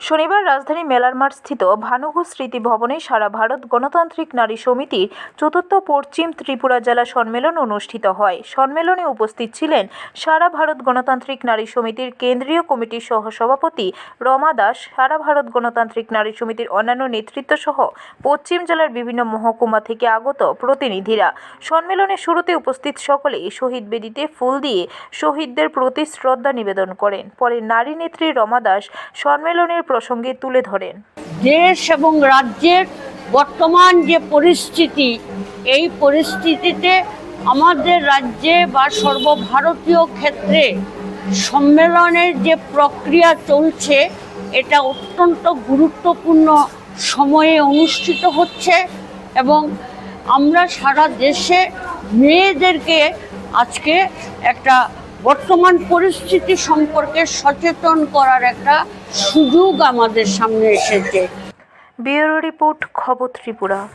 শনিবার রাজধানী মেলার মাঠ স্থিত ভানুঘু স্মৃতি ভবনে সারা ভারত গণতান্ত্রিক নারী সমিতির চতুর্থ পশ্চিম ত্রিপুরা জেলা সম্মেলন অনুষ্ঠিত হয়। সম্মেলনে উপস্থিত ছিলেন সারা ভারত গণতান্ত্রিক নারী সমিতির কেন্দ্রীয় কমিটির সহসভাপতি রমা দাস, সারা ভারত গণতান্ত্রিক নারী সমিতির অন্যান্য নেতৃত্ব সহ পশ্চিম জেলার বিভিন্ন মহকুমা থেকে আগত প্রতিনিধিরা। সম্মেলনের শুরুতে উপস্থিত সকলেই শহীদ বেদিতে ফুল দিয়ে শহীদদের প্রতি শ্রদ্ধা নিবেদন করেন। পরে নারী নেত্রী রমা দাস সম্মেলনের প্রসঙ্গে তুলে ধরেন। দেশ এবং রাজ্যের বর্তমান যে পরিস্থিতি, এই পরিস্থিতিতে আমাদের রাজ্যে বা সর্বভারতীয় ক্ষেত্রে সম্মেলনের যে প্রক্রিয়া চলছে, এটা অত্যন্ত গুরুত্বপূর্ণ সময়ে অনুষ্ঠিত হচ্ছে এবং আমরা সারা দেশে মেয়েদেরকে আজকে একটা বর্তমান পরিস্থিতি সম্পর্কে সচেতন করার একটা সুযোগ আমাদের সামনে এসেছে। ব্যুরো রিপোর্ট খবর ত্রিপুরা।